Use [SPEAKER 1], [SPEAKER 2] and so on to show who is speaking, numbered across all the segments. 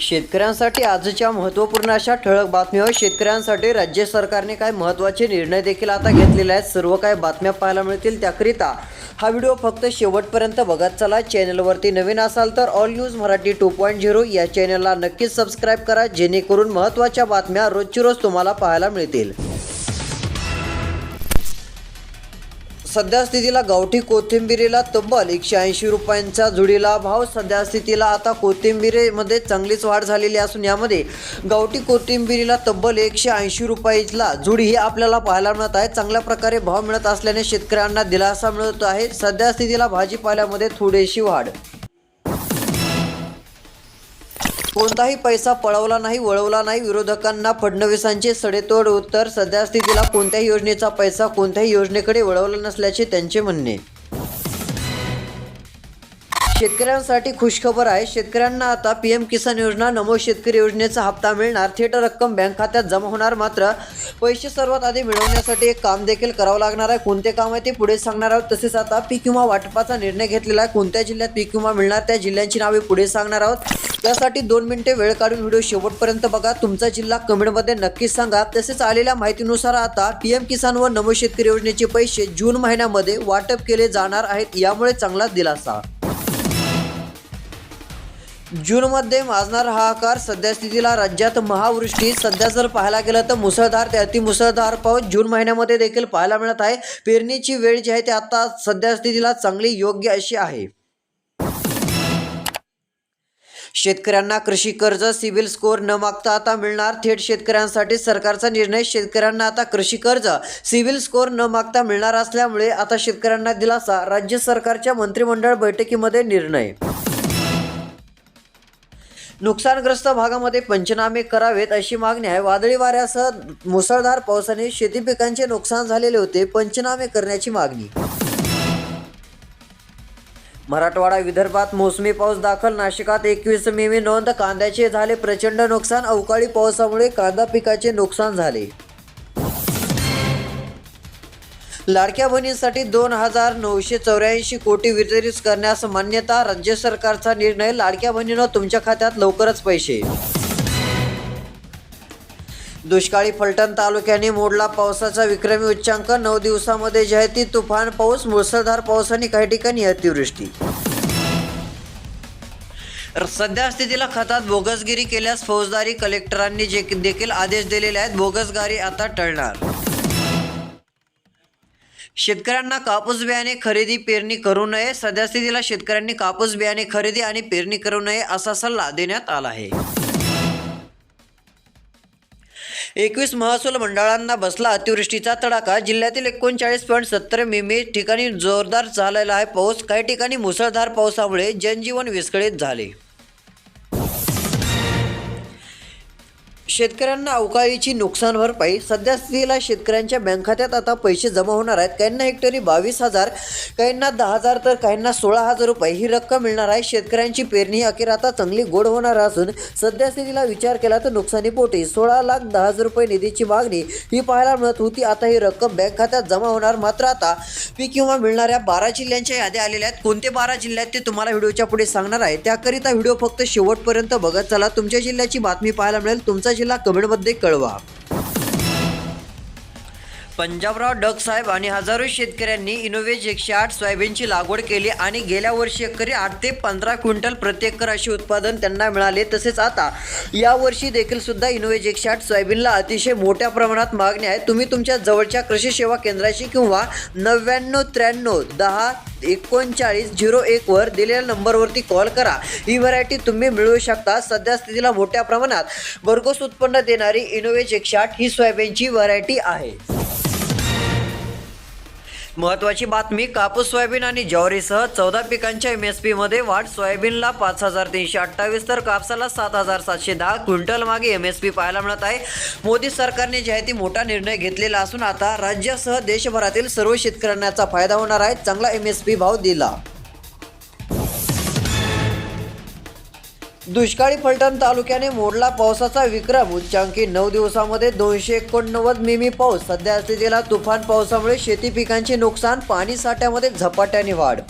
[SPEAKER 1] शेतकऱ्यांसाठी आजच्या महत्त्वपूर्ण अशा ठळक बातम्यावर शेतकऱ्यांसाठी राज्य सरकारने काय महत्त्वाचे निर्णय देखील आता घेतलेले आहेत. सर्व काय बातम्या पाहायला मिळतील त्याकरिता हा व्हिडिओ फक्त शेवटपर्यंत बघत चला. चॅनलवरती नवीन असाल तर all news Marathi two point zero या चॅनलला नक्कीच सबस्क्राईब करा. जेणेकरून महत्त्वाच्या बातम्या रोजची रोज तुम्हाला पाहायला मिळतील. सध्या स्थितीला गावठी कोथिंबिरीला तब्बल एकशे ऐंशी रुपयांचा जुडीला भाव. सध्या स्थितीला आता कोथिंबिरीमध्ये चांगलीच वाढ झालेली असून यामध्ये गावठी कोथिंबिरीला तब्बल एकशे ऐंशी रुपयाला जुडी ही आपल्याला पाहायला मिळत आहे. चांगल्या प्रकारे भाव मिळत असल्याने शेतकऱ्यांना दिलासा मिळत आहे. सध्या स्थितीला भाजीपाल्यामध्ये थोडीशी वाढ कोणताही पैसा पळवला नाही वळवला नाही. विरोधकांना फडणवीसांचे सडेतोड उत्तर. सध्या स्थितीला कोणत्याही योजनेचा पैसा कोणत्याही योजनेकडे वळवला नसल्याचे त्यांचे म्हणणे. शेतकऱ्यांसाठी खुशखबर आहे. शेतकऱ्यांना आता पी एम किसान योजना नमो शेतकरी योजनेचा हप्ता मिळणार. थेट रक्कम बँक खात्यात जमा होणार. मात्र पैसे सर्वात आधी मिळवण्यासाठी एक काम देखील करावं लागणार आहे. कोणते काम आहे ते पुढे सांगणार आहोत. तसेच आता पीक विमा वाटपाचा निर्णय घेतलेला आहे. कोणत्या जिल्ह्यात पीक विमा मिळणार त्या जिल्ह्यांची नावे पुढे सांगणार आहोत. त्यासाठी दोन मिनिटे वेळ काढून व्हिडिओ शेवटपर्यंत बघा. तुमचा जिल्हा कमेंटमध्ये नक्कीच सांगा. तसेच आलेल्या माहितीनुसार आता पी एम किसान व नमो शेतकरी योजनेचे पैसे जून महिन्यामध्ये वाटप केले जाणार आहेत. यामुळे चांगला दिलासा. जूनमध्ये माजणार हाहाकार सध्या स्थितीला राज्यात महावृष्टी. सध्या जर पाहायला गेलं तर मुसळधार ते अतिमुसळधार पाऊस जून महिन्यामध्ये देखील पाहायला मिळत आहे. पेरणीची वेळ जी आहे ती आता सध्या स्थितीला चांगली योग्य अशी आहे. शेतकऱ्यांना कृषी कर्ज सिबिल स्कोअर न मागता आता मिळणार थेट शेतकऱ्यांसाठी सरकारचा निर्णय. शेतकऱ्यांना आता कृषी कर्ज सिबिल स्कोअर न मागता मिळणार असल्यामुळे आता शेतकऱ्यांना दिलासा. राज्य सरकारच्या मंत्रिमंडळ बैठकीमध्ये निर्णय नुकसानग्रस्त भागामध्ये पंचनामे करावेत अशी मागणी आहे. वादळी वाऱ्यासह मुसळधार पावसाने शेती पिकांचे नुकसान झालेले होते पंचनामे करण्याची मागणी. मराठवाडा विदर्भात मोसमी पाऊस दाखल नाशिकात एकवीस मे नोंद कांद्याचे झाले प्रचंड नुकसान अवकाळी पावसामुळे कांदा पिकाचे नुकसान झाले. लाडक्या बहिणींसाठी दोन हजार नऊशे चौऱ्याऐंशी कोटी वितरित करण्यास मान्यता राज्य सरकारचा निर्णय. लाडक्या बहिणीनं तुमच्या खात्यात लवकरच पैसे. दुष्काळी फलटण तालुक्याने मोडला पावसाचा विक्रमी उच्चांक. नऊ दिवसामध्ये जयती तुफान पाऊस मुसळधार पावसाने काही ठिकाणी अतिवृष्टी. सध्या स्थितीला खतात बोगसगिरी केल्यास फौजदारी कलेक्टरांनी जे देखील आदेश दिलेले आहेत बोगसगारी आता टळणार. शेतकऱ्यांना कापूस बियाणे खरेदी पेरणी करू नये. सध्यास्थितीला शेतकऱ्यांनी कापूस बियाणे खरेदी आणि पेरणी करू नये असा सल्ला देण्यात आला आहे. एकवीस महसूल मंडळांना बसला अतिवृष्टीचा तडाखा. जिल्ह्यातील एकोणचाळीस पॉईंट सत्तर मिमी ठिकाणी जोरदार चाललेला आहे पाऊस. काही ठिकाणी मुसळधार पावसामुळे जनजीवन विस्कळीत झाले. शेतकऱ्यांना अवकाळीची नुकसान भरपाई. सध्या स्थितीला शेतकऱ्यांच्या बँक खात्यात आता पैसे जमा होणार आहेत. काहींना हेक्टरी बावीस हजार काहींना दहा हजार तर काहींना सोळा हजार रुपये ही रक्कम मिळणार आहे. शेतकऱ्यांची पेरणी अखेर आता चांगली गोड होणार असून सध्या स्थितीला विचार केला तर नुकसानीपोटी सोळा लाख दहा हजार रुपये निधीची मागणी ही पाहायला मिळत होती. आता ही रक्कम बँक खात्यात जमा होणार. मात्र आता पीक किंवा मिळणाऱ्या बारा जिल्ह्यांच्या याद्या आलेल्या आहेत. कोणते बारा जिल्ह्यात ते तुम्हाला व्हिडिओच्या पुढे सांगणार आहे. त्याकरिता व्हिडिओ फक्त शेवटपर्यंत बघत चला. तुमच्या जिल्ह्याची बातमी पाहायला मिळेल. तुमचा जिल्हा कमेंटमध्ये कळवा. पंजाबराव डग साहेब आणि हजारो शेतकऱ्यांनी इनोव्हेज एकशे आठ सोयाबीनची लागवड केली आणि गेल्या वर्षी एकरी आठ ते पंधरा क्विंटल प्रत्येकर असे उत्पादन त्यांना मिळाले. तसेच आता या वर्षी देखील सुद्धा इनोव्हेज एकशे आठ सोयाबीनला अतिशय मोठ्या प्रमाणात मागणी आहे. तुम्ही तुमच्या जवळच्या कृषी सेवा केंद्राशी किंवा नव्याण्णव त्र्याण्णव दहा एकोणचाळीस झिरो एकवर दिलेल्या नंबरवरती कॉल करा. ही व्हरायटी तुम्ही मिळवू शकता. सध्या स्थितीला मोठ्या प्रमाणात भरघोस उत्पन्न देणारी इनोव्हेज एकशे आठ ही सोयाबीनची व्हरायटी आहे. महत्त्वाची बातमी कापूस सोयाबीन आणि ज्वारीसह चौदा पिकांच्या एम एस पीमध्ये वाढ. सोयाबीनला पाच हजार तीनशे अठ्ठावीस तर कापसाला सात हजार सातशे दहा क्विंटल मागे एम एस पी पाहायला मिळत आहे. मोदी सरकारने जाहिती मोठा निर्णय घेतलेला असून आता राज्यासह देशभरातील सर्व शेतकऱ्यांना फायदा होणार आहे. चांगला एम एस पी भाव दिला. दुष्काळी फलटण तालुक्याने मोडला पावसाचा विक्रम. उच्चांकी नऊ दिवसामध्ये दोनशे एकोणनव्वद मिमी पाऊस. सध्या स्थितीला तुफान पावसामुळे शेती पिकांचे नुकसान पाणी साठ्यामध्ये झपाट्याने वाढ.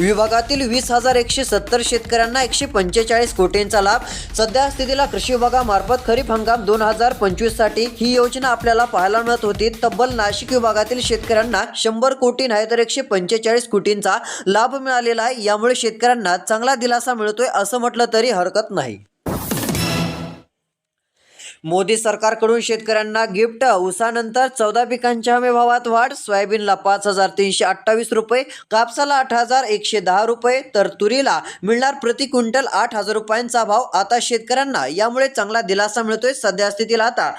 [SPEAKER 1] विभागातील वीस हजार एकशे सत्तर शेतकऱ्यांना एकशे पंचेचाळीस कोटींचा लाभ. सध्या स्थितीला कृषी विभागामार्फत खरीप हंगाम दोन हजार पंचवीससाठी. ही योजना आपल्याला पाहायला मिळत होती. तब्बल नाशिक विभागातील शेतकऱ्यांना शंभर कोटी नाही तर एकशे पंचेचाळीस कोटींचा लाभ मिळालेला आहे. यामुळे शेतकऱ्यांना चांगला दिलासा मिळतोय असं म्हटलं तरी हरकत नाही. मोदी सरकारकडून शेतकऱ्यांना गिफ्ट उसानंतर चौदा पिकांच्या हमी भावात वाढ सोयाबीनला पाच हजार तीनशे अठ्ठावीस रुपये कापसाला आठ हजार एकशे दहा रुपये तर तुरीला मिळणार प्रति क्विंटल आठ हजार रुपयांचा भाव. आता शेतकऱ्यांना यामुळे चांगला दिलासा मिळतोय सध्या स्थितीला आता.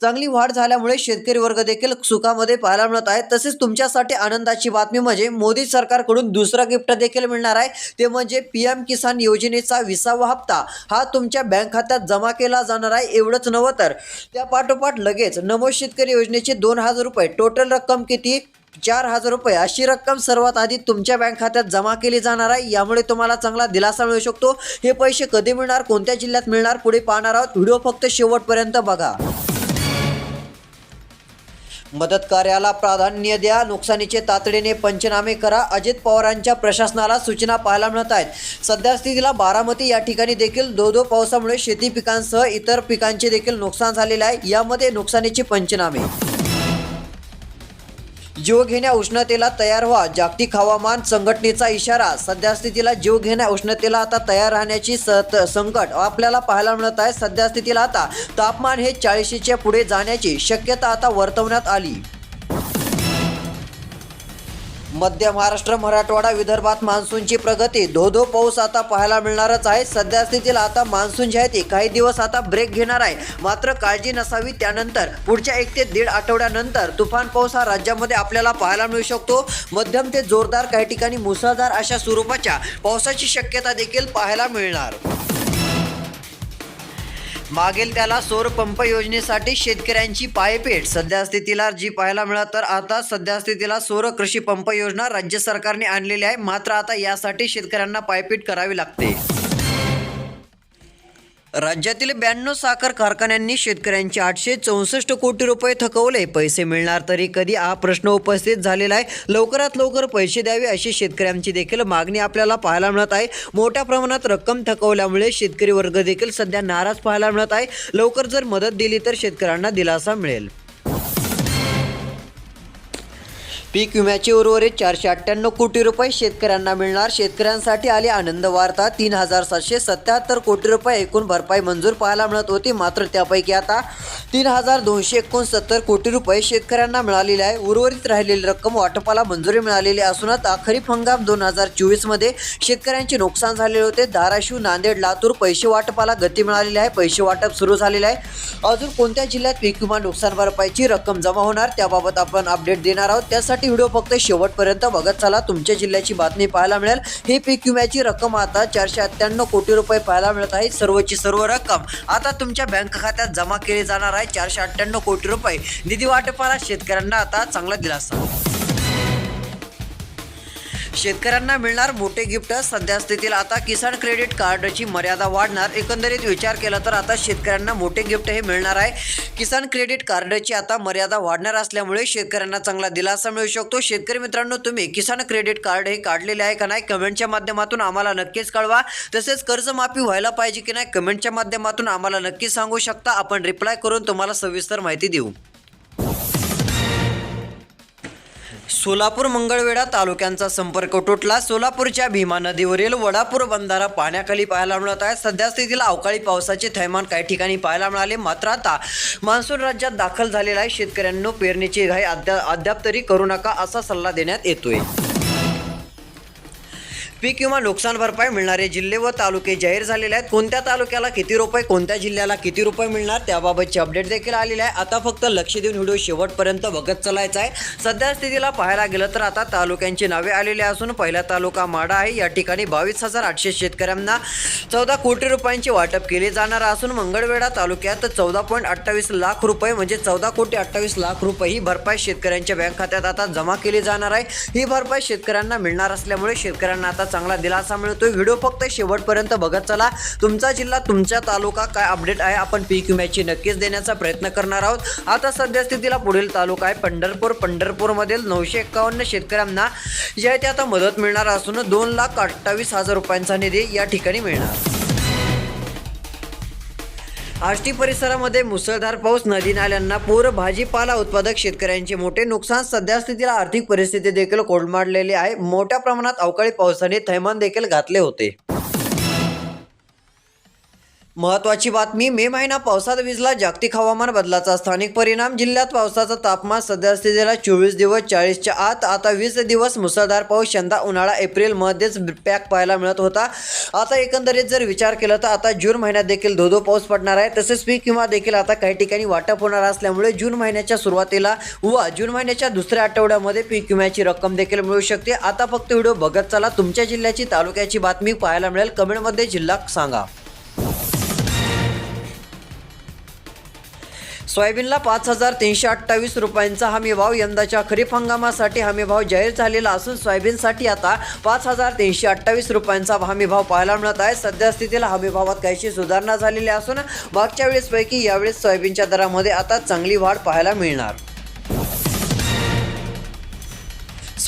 [SPEAKER 1] चांगली वाढ झाल्यामुळे शेतकरी वर्ग देखील सुखामध्ये पाहायला मिळत आहे. तसेच तुमच्यासाठी आनंदाची बातमी म्हणजे मोदी सरकारकडून दुसरं गिफ्ट देखील मिळणार आहे. ते म्हणजे पी एम किसान योजनेचा विसावा हप्ता. हा तुमच्या बँक खात्यात जमा केला जाणार आहे. एवढंच नव्हे तर त्या पाठोपाठ लगेच नमो शेतकरी योजनेचे दोन हजार रुपये. टोटल रक्कम किती? चार हजार रुपये. अशी रक्कम सर्वात आधी तुमच्या बँक खात्यात जमा केली जाणार आहे. यामुळे तुम्हाला चांगला दिलासा मिळू शकतो. हे पैसे कधी मिळणार कोणत्या जिल्ह्यात मिळणार पुढे पाहणार आहोत. व्हिडिओ फक्त शेवटपर्यंत बघा. मदत कार्याला प्राधान्य द्या. नुकसानीचे तातडीने पंचनामे करा. अजित पवारांच्या प्रशासनाला सूचना पाहायला मिळत आहेत. सध्या स्थितीला बारामती या ठिकाणी देखील दो दो पावसामुळे शेती पिकांसह इतर पिकांचे देखील नुकसान झालेले आहे. यामध्ये नुकसानीचे पंचनामे. जीव घेण्या उष्णतेला तयार व्हा. जागतिक हवामान संघटनेचा इशारा. सध्यास्थितीला जीव घेण्या उष्णतेला आता तयार राहण्याची सत संकट आपल्याला पाहायला मिळत आहे. सध्या स्थितीला आता तापमान हे चाळीशीच्या पुढे जाण्याची शक्यता आता वर्तवण्यात आली. मध्य महाराष्ट्र मराठवाडा विदर्भात मान्सूनची प्रगती. धो धो पाऊस आता पाहायला मिळणारच आहे. सध्या स्थितीला आता मान्सून जे आहे ते काही दिवस आता ब्रेक घेणार आहे. मात्र काळजी नसावी त्यानंतर. पुढच्या एक ते दीड आठवड्यानंतर तुफान पाऊस हा राज्यामध्ये आपल्याला पाहायला मिळू शकतो. मध्यम ते जोरदार काही ठिकाणी मुसळधार अशा स्वरूपाच्या पावसाची शक्यता देखील पाहायला मिळणार. मागेल त्याला सौर पंप योजनेसाठी शेतकऱ्यांची पायपेट. सध्या स्थितीला जी पाहायला मिळत तर आता सध्यास्थितीला सौर कृषी पंप योजना राज्य सरकारने आणलेली आहे. मात्र आता यासाठी शेतकऱ्यांना पायपीट करावी लागते. राज्यातील ब्याण्णव साखर कारखान्यांनी शेतकऱ्यांचे आठशे चौसष्ट कोटी रुपये थकवले. पैसे मिळणार तरी कधी हा प्रश्न उपस्थित झालेला आहे. लवकरात लवकर पैसे द्यावे अशी शेतकऱ्यांची देखील मागणी आपल्याला पाहायला मिळत आहे. मोठ्या प्रमाणात रक्कम थकवल्यामुळे शेतकरी वर्ग देखील सध्या नाराज पाहायला मिळत आहे. लवकर जर मदत दिली तर शेतकऱ्यांना दिलासा मिळेल. पीक विम्याचे उर्वरित चारशे अठ्ठ्याण्णव कोटी रुपये शेतकऱ्यांना मिळणार. शेतकऱ्यांसाठी आली आनंद वार्ता. तीन हजार सातशे सत्याहत्तर कोटी रुपये एकूण भरपाई मंजूर पाहायला मिळत होती. मात्र त्यापैकी आता तीन हजार दोनशे एकोणसत्तर कोटी रुपये शेतकऱ्यांना मिळालेले आहे. उर्वरित राहिलेली रक्कम वाटपाला मंजुरी मिळालेली असून आता खरीप हंगाम दोन हजार चोवीसमध्ये शेतकऱ्यांचे नुकसान झालेले होते. धाराशिव नांदेड लातूर पैसे वाटपाला गती मिळालेली आहे. पैसे वाटप सुरू झालेले आहे. अजून कोणत्या जिल्ह्यात पीक विमा नुकसान भरपाईची रक्कम जमा होणार त्याबाबत आपण अपडेट देणार आहोत. त्यासाठी व्हिडिओ फक्त शेवटपर्यंत बघत चला. तुमच्या जिल्ह्याची बातमी पाहायला मिळेल. ही पीक विम्याची रक्कम आता चारशे अठ्ठ्याण्णव कोटी रुपये पाहायला मिळत आहे. सर्वची सर्व रक्कम आता तुमच्या बँक खात्यात जमा केली जाणार आहे. चारशे अठ्ठ्याण्णव कोटी रुपये. निधी वाटपाला शेतकऱ्यांना आता चांगला दिलासा. शेतकऱ्यांना मिळणार मोठे गिफ्ट. सध्या स्थितीला आता किसान क्रेडिट कार्डची मर्यादा वाढणार. एकंदरीत विचार केला तर आता शेतकऱ्यांना मोठे गिफ्ट हे मिळणार आहे. किसान क्रेडिट कार्डची आता मर्यादा वाढणार असल्यामुळे शेतकऱ्यांना चांगला दिलासा मिळू शकतो. शेतकरी मित्रांनो तुम्ही किसान क्रेडिट कार्ड हे काढलेले आहे का नाही कमेंटच्या माध्यमातून आम्हाला नक्कीच कळवा. तसेच कर्जमाफी व्हायला पाहिजे की नाही कमेंटच्या माध्यमातून आम्हाला नक्कीच सांगू शकता. आपण रिप्लाय करून तुम्हाला सविस्तर माहिती देऊ. सोलापूर मंगळवेढा तालुक्यांचा संपर्क तुटला. सोलापूरच्या भीमा नदीवरील वडापूर बंधारा पाण्याखाली पाहायला मिळत आहे. सध्या स्थितीला अवकाळी पावसाचे थैमान काही ठिकाणी पाहायला मिळाले. मात्र आता मान्सून राज्यात दाखल झालेला आहे. शेतकऱ्यांना पेरणीची घाई अद्याप अद्याप तरी करू नका असा सल्ला देण्यात येतोय. पीक विमा नुकसान भरपाई मिळणारे जिल्हे व तालुके जाहीर झालेले आहेत. कोणत्या तालुक्याला किती रुपये कोणत्या जिल्ह्याला किती रुपये मिळणार त्याबाबतची अपडेट देखील आलेले आहे. आता फक्त लक्ष देऊन व्हिडिओ शेवटपर्यंत बघत चालायचा आहे. सध्या स्थितीला पाहायला गेलं तर आता तालुक्यांची नावे आलेली असून पहिला तालुका माडा आहे. या ठिकाणी बावीस हजार आठशे शेतकऱ्यांना चौदा कोटी रुपयांचे वाटप केले जाणार असून मंगळवेढा तालुक्यात चौदा पॉईंट अठ्ठावीस लाख रुपये म्हणजे चौदा कोटी अठ्ठावीस लाख रुपये ही भरपाई शेतकऱ्यांच्या बँक खात्यात आता जमा केली जाणार आहे. ही भरपाई शेतकऱ्यांना मिळणार असल्यामुळे शेतकऱ्यांना आता चांगला दिलासा मिळतोय. व्हिडिओ फक्त शेवटपर्यंत बघत चला. तुमचा जिल्हा तुमचा तालुका काय अपडेट आहे आपण पीक विम्याची नक्कीच देण्याचा प्रयत्न करणार आहोत. आता सध्या स्थितीला पुढील तालुका आहे पंढरपूर. पंढरपूरमधील नऊशे एक्कावन्न शेतकऱ्यांना जे आहे ते आता मदत मिळणार असून दोन लाख अठ्ठावीस हजार रुपयांचा निधी या ठिकाणी मिळणार. आष्टी परिसरामध्ये मुसळधार पाऊस नदी नाल्यांना पूर भाजीपाला उत्पादक शेतकऱ्यांचे मोठे नुकसान सध्या स्थितीला आर्थिक परिस्थिती देखील कोलमाडलेली आहे. मोठ्या प्रमाणात अवकाळी पावसाने थैमान देखील घातले होते. महत्वाची बातमी मे महिना पावसात विजला जागतिक हवामान बदलाचा स्थानिक परिणाम जिल्ह्यात पावसाचं तापमान सध्या स्थितीला चोवीस दिवस चाळीसच्या आत आता वीस दिवस मुसळधार पाऊस यंदा उन्हाळा एप्रिल मध्येच पॅक पाहायला मिळत होता. आता एकंदरीत जर विचार केला तर आता जून महिन्यात देखील धो धो पाऊस पडणार आहे. तसेच पीक किंवा देखील आता काही ठिकाणी वाटप होणार असल्यामुळे जून महिन्याच्या सुरुवातीला व जून महिन्याच्या दुसऱ्या आठवड्यामध्ये पीक विम्याची रक्कम देखील मिळू शकते. आता फक्त व्हिडिओ बघत चला. तुमच्या जिल्ह्याची तालुक्याची बातमी पाहायला मिळेल. कमेंटमध्ये जिल्हा सांगा. सोयाबीनला पाच हजार तीनशे अठ्ठावीस रुपयांचा हमी भाव. यंदाच्या खरीप हंगामासाठी हमी भाव जाहीर झालेला असून सोयाबीनसाठी आता पाच हजार तीनशे अठ्ठावीस रुपयांचा हमी भाव पाहायला मिळत आहे. सध्या स्थितीला हमी भावात काहीशी सुधारणा झालेली असून मागच्या वेळेसपैकी यावेळेस सोयाबीनच्या दरामध्ये आता चांगली वाढ पाहायला मिळणार.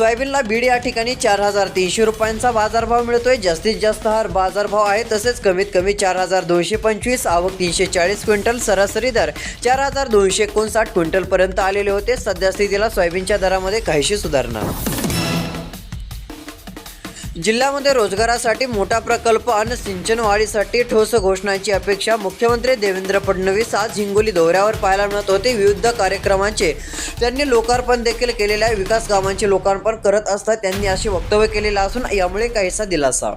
[SPEAKER 1] सोयाबीनला बीड या ठिकाणी चार हजार तीनशे रुपयांचा बाजारभाव मिळतोय. जास्तीत जास्त हा बाजारभाव आहे तसेच कमीत कमी चार हजार दोनशे पंचवीस आवक तीनशे चाळीस क्विंटल सरासरी दर चार हजार दोनशे एकोणसाठ क्विंटलपर्यंत आलेले होते. सध्या स्थितीला सोयाबीनच्या दरामध्ये काहीशी सुधारणा जिल्ह्यामध्ये रोजगारासाठी मोठा प्रकल्प आणि सिंचन वाढीसाठी ठोस घोषणांची अपेक्षा मुख्यमंत्री देवेंद्र फडणवीस आज हिंगोली दौऱ्यावर पाहायला मिळत होते. विविध कार्यक्रमांचे त्यांनी लोकार्पण देखील केलेल्या विकास कामांचे लोकार्पण करत असता त्यांनी असे वक्तव्य केलेलं असून यामुळे काहीसा दिलासा.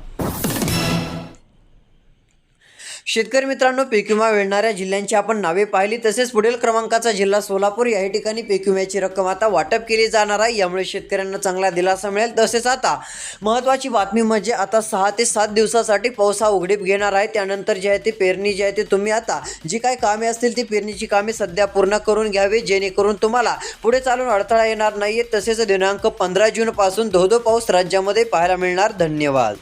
[SPEAKER 1] शेतकरी मित्रांनो पीक विमा मिळणाऱ्या जिल्ह्यांची आपण नावे पाहिली. तसेच पुढील क्रमांकाचा जिल्हा सोलापूर या ठिकाणी पीक विम्याची रक्कम आता वाटप केली जाणार आहे. यामुळे शेतकऱ्यांना चांगला दिलासा मिळेल. तसेच आता महत्त्वाची बातमी म्हणजे आता सहा ते सात दिवसासाठी पाऊस हा उघडीप घेणार आहे. त्यानंतर जे आहे ते पेरणी जी आहे ते तुम्ही आता जी काही कामे असतील ती पेरणीची कामे सध्या पूर्ण करून घ्यावी जेणेकरून तुम्हाला पुढे चालून अडथळा येणार नाहीये. तसेच दिनांक पंधरा जूनपासून धोधो पाऊस राज्यामध्ये पाहायला मिळणार. धन्यवाद.